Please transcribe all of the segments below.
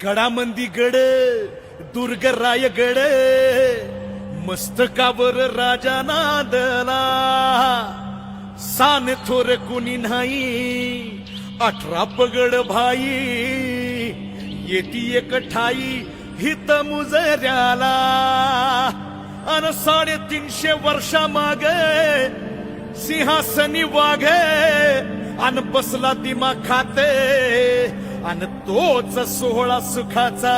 गडामंदी गड दुर्ग रायगड मस्तकावर राजा नादला. सान थोर कुणी नाही अठरा पगड भाई येती एक ठाई हित मुजऱ्याला. अन साडेतीनशे वर्षा माग सिंहासनी वाघ अन बसला दिमा खाते आणि तोच सोहळा सुखाचा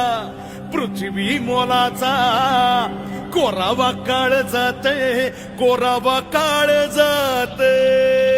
पृथ्वी मोलाचा. कोरावा काळ जाते कोरावा काळ जाते.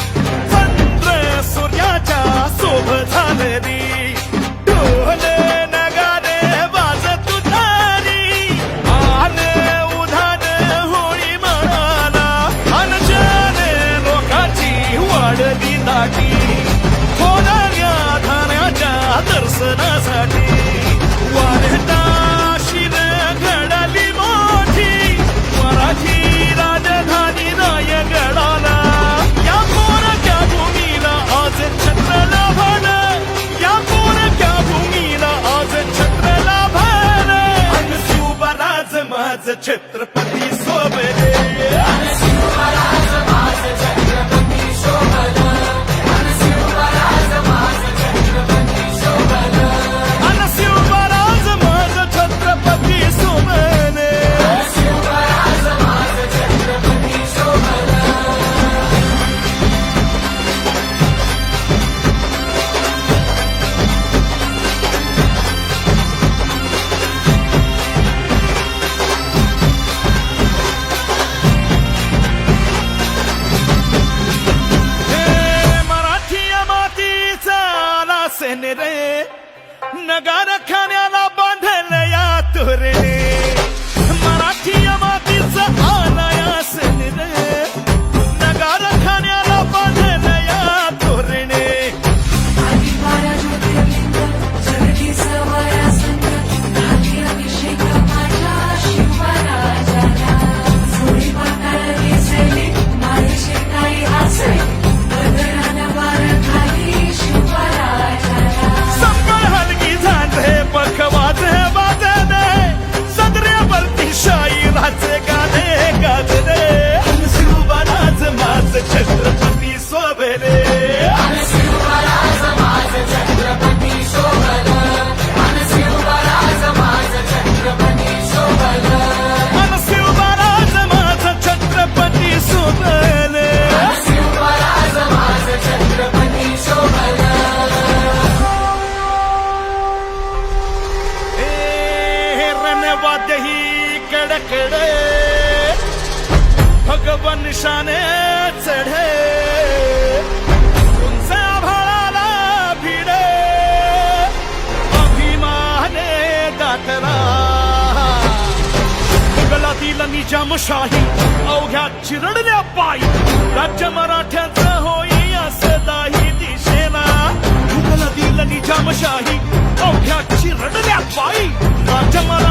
शिवबराज रे नगार खाण्याला बांधल या तुरे कडकडे भगवन शाने चढे। तुमचा आभाळाला भिडे। अभिमाने दाटला मुघलातील निजामशाही अवघ्या चिरडल्या पायी। राज्य मराठ्याचं होई असं दाही दिशेला। मुघलातील निजामशाही अवघ्या चिरडल्या पायी। राज्य मरा